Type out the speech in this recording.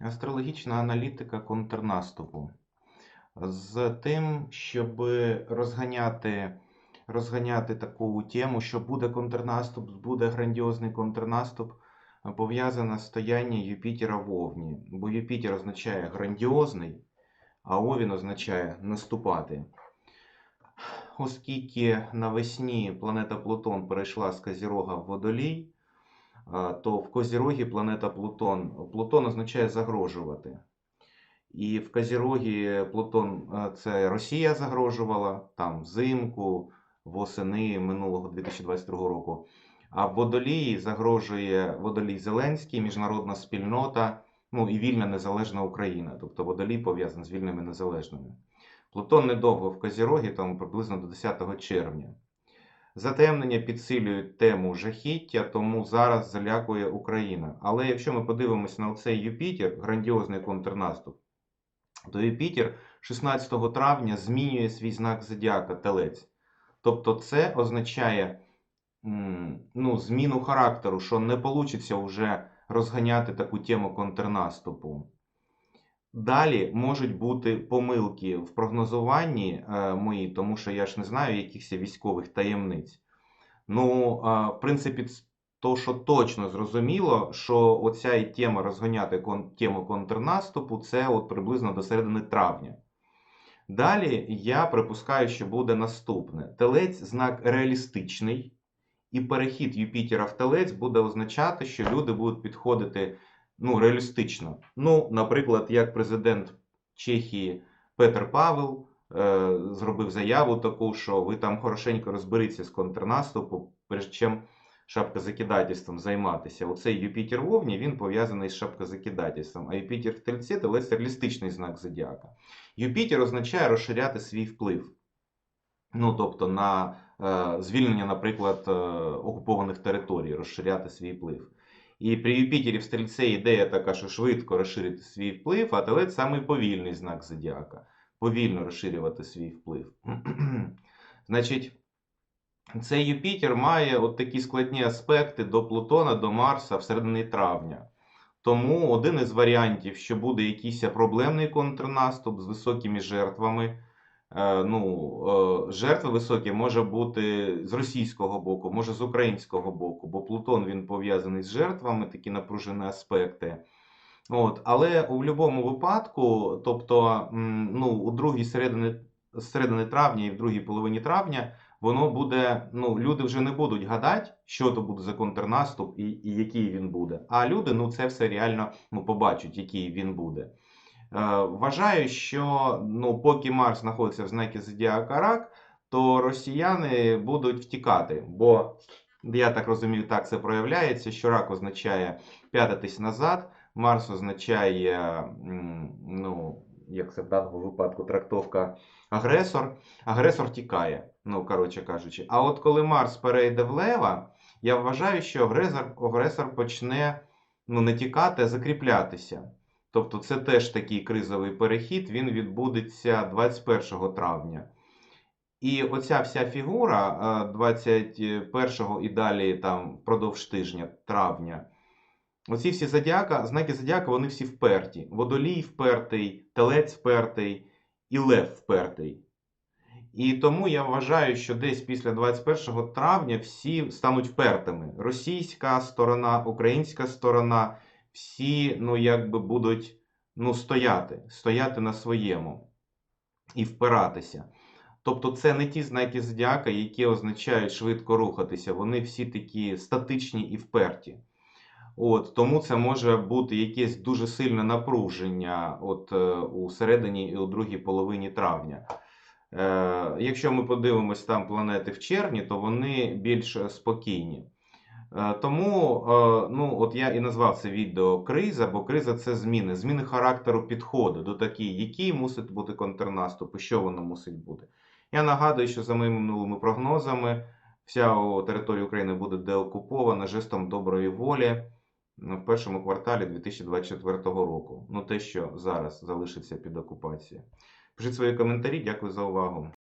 Астрологічна аналітика контрнаступу. З тим, щоб розганяти, розганяти таку тему, що буде контрнаступ, буде грандіозний контрнаступ, пов'язане стояння Юпітера в Овні. Бо Юпітер означає грандіозний, а Овін означає наступати. Оскільки навесні планета Плутон перейшла з Козірога в Водолій, то в Козірогі планета Плутон. Плутон означає загрожувати. І в Козірогі Плутон це Росія загрожувала там взимку, восени минулого 2022 року. А в Водолії загрожує Водолій Зеленський, міжнародна спільнота, ну і вільна незалежна Україна. Тобто Водолій пов'язаний з вільними незалежними. Плутон недовго в Козірогі, там приблизно до 10 червня. Затемнення підсилюють тему жахіття, тому зараз залякує Україна. Але якщо ми подивимося на цей Юпітер, грандіозний контрнаступ, то Юпітер 16 травня змінює свій знак зодіака Телець. Тобто це означає ну, зміну характеру, що не вийде вже розганяти таку тему контрнаступу. Далі можуть бути помилки в прогнозуванні е, мої, тому що я ж не знаю якихось військових таємниць. Ну, е, в принципі, то, що точно зрозуміло, що оця і тема розганяти кон, тему контрнаступу, це от приблизно до середини травня. Далі я припускаю, що буде наступне: телець знак реалістичний, і перехід Юпітера в телець буде означати, що люди будуть підходити ну, реалістично. Ну, наприклад, як президент Чехії Петр Павел е, зробив заяву таку, що ви там хорошенько розберіться з контрнаступу, перш чим шапкозакидательством займатися. Оцей Юпітер в Овні, він пов'язаний з шапкозакидательством, а Юпітер в Тельці – це реалістичний знак зодіака. Юпітер означає розширяти свій вплив. Ну, тобто на е, звільнення, наприклад, е, окупованих територій, розширяти свій вплив. І при Юпітері в стрільці ідея така, що швидко розширити свій вплив, а телець самий повільний знак зодіака. Повільно розширювати свій вплив. Значить, цей Юпітер має от такі складні аспекти до Плутона, до Марса всередині травня. Тому один із варіантів, що буде якийсь проблемний контрнаступ з високими жертвами. Е, ну, е, жертви високі може бути з російського боку, може з українського боку, бо Плутон він пов'язаний з жертвами, такі напружені аспекти. От, але у будь-якому випадку, тобто, ну, у другій середини, середини травня і в другій половині травня, воно буде, ну, люди вже не будуть гадати, що то буде за контрнаступ і, і який він буде. А люди, ну, це все реально ну, побачать, який він буде. Е, Вважаю, що ну, поки Марс знаходиться в знакі Зодіака Рак, то росіяни будуть втікати. Бо я так розумію, так це проявляється, що рак означає п'ятитись назад, Марс означає, ну, як це в даному випадку, трактовка агресор. Агресор тікає, ну, коротше кажучи. А от коли Марс перейде в Лева, я вважаю, що агресор, агресор почне ну, не тікати, а закріплятися. Тобто це теж такий кризовий перехід, він відбудеться 21 травня. І оця вся фігура е, 21 і далі там впродовж тижня, травня. Оці всі зодіака, знаки зодіака, вони всі вперті. Водолій впертий, телець впертий і лев впертий. І тому я вважаю, що десь після 21 травня всі стануть впертими. Російська сторона, українська сторона, всі ну, якби будуть ну, стояти, стояти на своєму і впиратися. Тобто це не ті знаки зодіака, які означають швидко рухатися. Вони всі такі статичні і вперті. От, тому це може бути якесь дуже сильне напруження от, е, у середині і у другій половині травня. Е, якщо ми подивимось там планети в червні, то вони більш спокійні. Е, Тому е, ну, от я і назвав це відео криза, бо криза це зміни, зміни характеру підходу до такий, який мусить бути контрнаступ і що воно мусить бути. Я нагадую, що за моїми минулими прогнозами вся територія України буде деокупована жестом доброї волі в першому кварталі 2024 року. Ну, те, що зараз залишиться під окупацією. Пишіть свої коментарі, дякую за увагу.